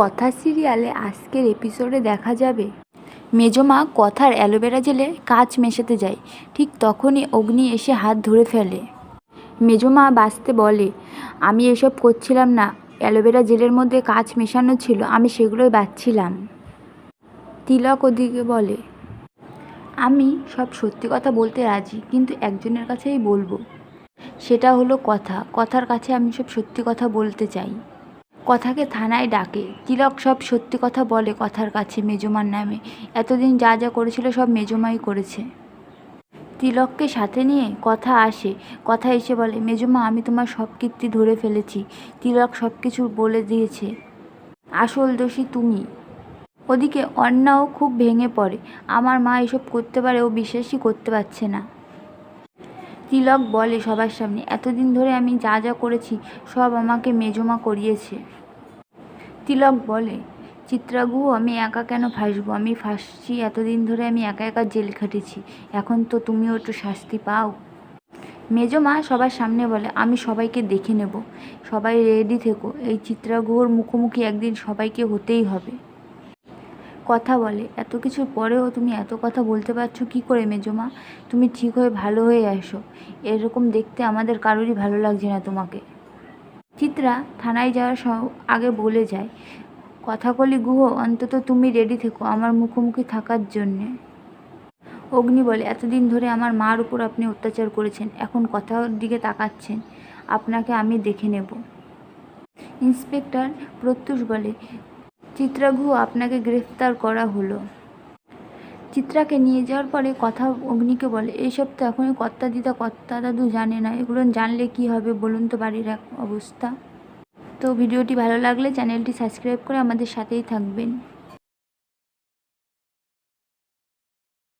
কথা সিরিয়ালে আজকের এপিসোডে দেখা যাবে। মেজমা কথার অ্যালোভেরা জেলে কাঁচ মেশাতে যায়, ঠিক তখনই অগ্নি এসে হাত ধরে ফেলে। মেজমা বাঁচতে বলে, আমি এসব করছিলাম না, অ্যালোভেরা জেলের মধ্যে কাঁচ মেশানো ছিল, আমি সেগুলোই বাচ্ছিলাম। তিলক ওদিকে বলে, আমি সব সত্যি কথা বলতে রাজি, কিন্তু একজনের কাছেই বলব। সেটা হলো কথা, কথার কাছে আমি সব সত্যি কথা বলতে চাই। কথাকে থানায় ডাকে। তিলক সব সত্যি কথা বলে কথার কাছে মেজমার নামে। এতদিন যা যা করেছিল সব মেজমাই করেছে। তিলককে সাথে নিয়ে কথা আসে। কথা এসে বলে, মেজমা, আমি তোমার সব কীর্তি ধরে ফেলেছি। তিলক সব কিছু বলে দিয়েছে। আসল দোষী তুমি। ওদিকে অন্যাও খুব ভেঙে পড়ে। আমার মা এসব করতে পারে, ও বিশ্বাসই করতে পারছে না। তিলক বলে সবার সামনে, এতদিন ধরে আমি যা যা করেছি, সব আমাকে মেজমা করিয়েছে। তিলক বলে চিত্রাগুহ আমি একা কেন ফাঁসবো? আমি ফাঁসছি, এতদিন ধরে আমি একা একা জেল খাটেছি, এখন তো তুমিও একটু শাস্তি পাও? মেজমা সবার সামনে বলে, আমি সবাইকে দেখে নেব, সবাই রেডি থেকো, এই চিত্রাগুহর মুখোমুখি একদিন সবাইকে হতেই হবে। কথা বলে, এত কিছুর পরেও তুমি এত কথা বলতে পারছ কি করে মেজমা? তুমি ঠিক হয়ে ভালো হয়ে আসো, এরকম দেখতে আমাদের কারোরই ভালো লাগছে না তোমাকে। চিত্রা থানায় যাওয়ার আগে বলে যায়, কথাকলি গুহ, অন্তত তুমি রেডি থেকো আমার মুখোমুখি থাকার জন্যে। অগ্নি বলে, এতদিন ধরে আমার মার উপর আপনি অত্যাচার করেছেন, এখন কথার দিকে তাকাচ্ছেন, আপনাকে আমি দেখে নেব। ইন্সপেক্টর প্রত্যুষ বলে চিত্রাঘু আপনাকে গ্রেফতার করা হলো। চিত্রাকে নিয়ে যাওয়ার পরে কথা অগ্নিকে বলে, এইসব তো এখনই কর্তা দিদা কর্তা দাদু জানে না। এগুলো জানলে কি হবে বলুন তো বাড়ির এক অবস্থা? তো ভিডিওটি ভালো লাগলে চ্যানেলটি সাবস্ক্রাইব করে আমাদের সাথেই থাকবেন।